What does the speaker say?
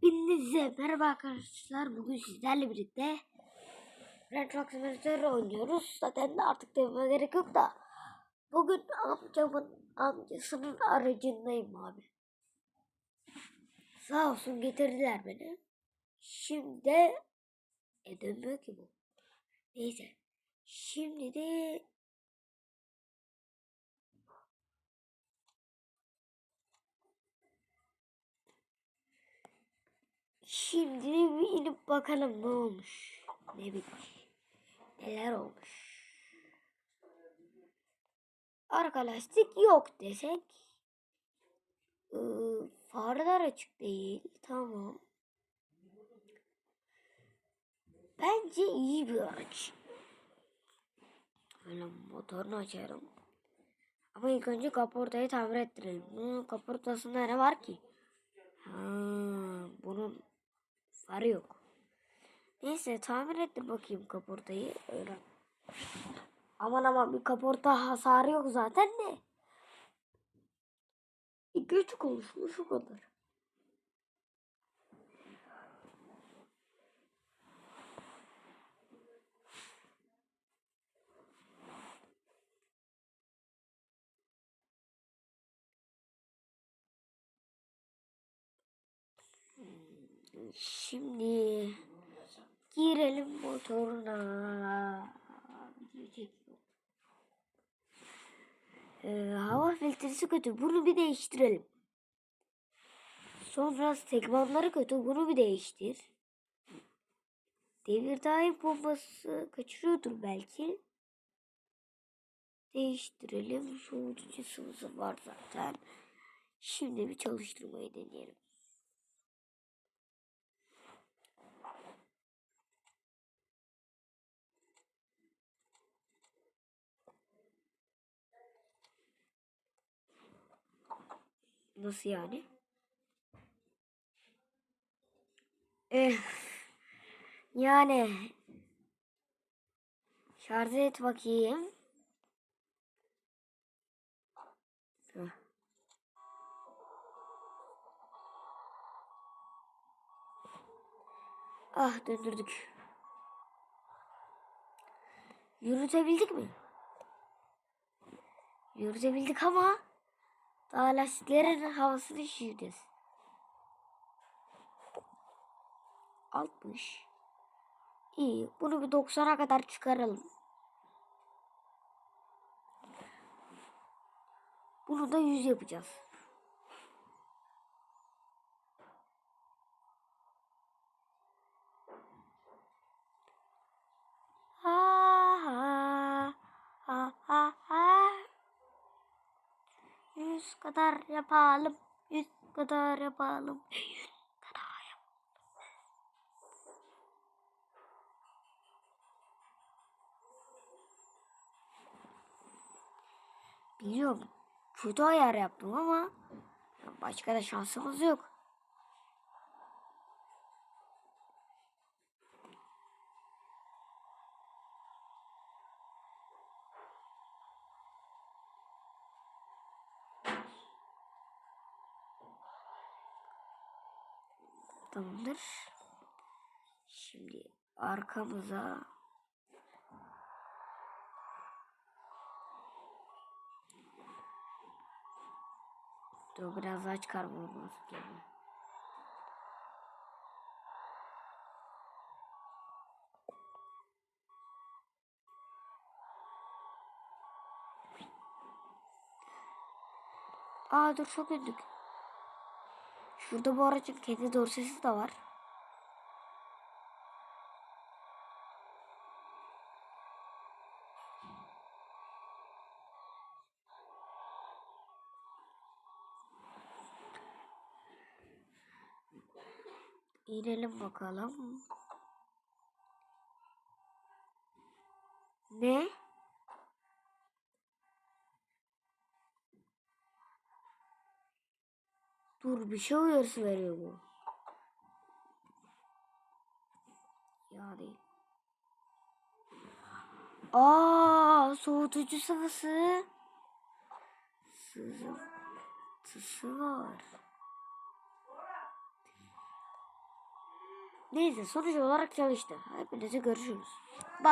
Hepinize merhaba arkadaşlar. Bugün sizlerle birlikte Red Rock Simulator oynuyoruz. Zaten de artık dememe gerek yok da. Bugün amcamın amcasının aracındayım abi. Sağ olsun getirdiler beni. Şimdi e dönmüyor ki bu. Neyse. Şimdi de Şimdi bir inip bakalım ne olmuş. Ne bitmiş. Neler olmuş. Arka lastik yok desek. Ee, farlar açık değil. Tamam. Bence iyi bir araç. Böyle motorunu açarım. Ama ilk önce kaportayı tamir ettirelim. Bunun kaportasında ne var ki? Ha, bunun farı yok. Neyse tamir ettir bakayım kaportayı. Öyle. Aman aman bir kaporta hasarı yok zaten de. İki üç konuşmuş o kadar. Şimdi girelim motoruna. Ee, hava filtresi kötü. Bunu bir değiştirelim. Sonra segmentları kötü. Bunu bir değiştir. Devir daim pompası kaçırıyordur belki. Değiştirelim. Soğutucu sıvısı var zaten. Şimdi bir çalıştırmayı deneyelim. Nasıl yani? Eh, yani şarj et bakayım. Heh. Ah döndürdük. Yürütebildik mi? Yürütebildik ama daha lastiklerin havasını şişireceğiz. 60. İyi. Bunu bir 90'a kadar çıkaralım. Bunu da 100 yapacağız. Ha ha ha ha ha. Yüz kadar yapalım. Yüz kadar yapalım. Yüz kadar yapalım. Biliyorum. Kötü ayar yaptım ama başka da şansımız yok. Tamamdır. Şimdi arkamıza Dur biraz daha çıkarmam lazım. kendimi. Aa dur çok öndük. Şurada bu aracın kendi dorsesi de var. İnelim bakalım. Ne? Dur bir şey uyarısı veriyor bu. Ya değil. Aa, soğutucu sıvısı. Sızıntısı var. Neyse sonuç olarak çalıştı. Hepinize görüşürüz. Bye.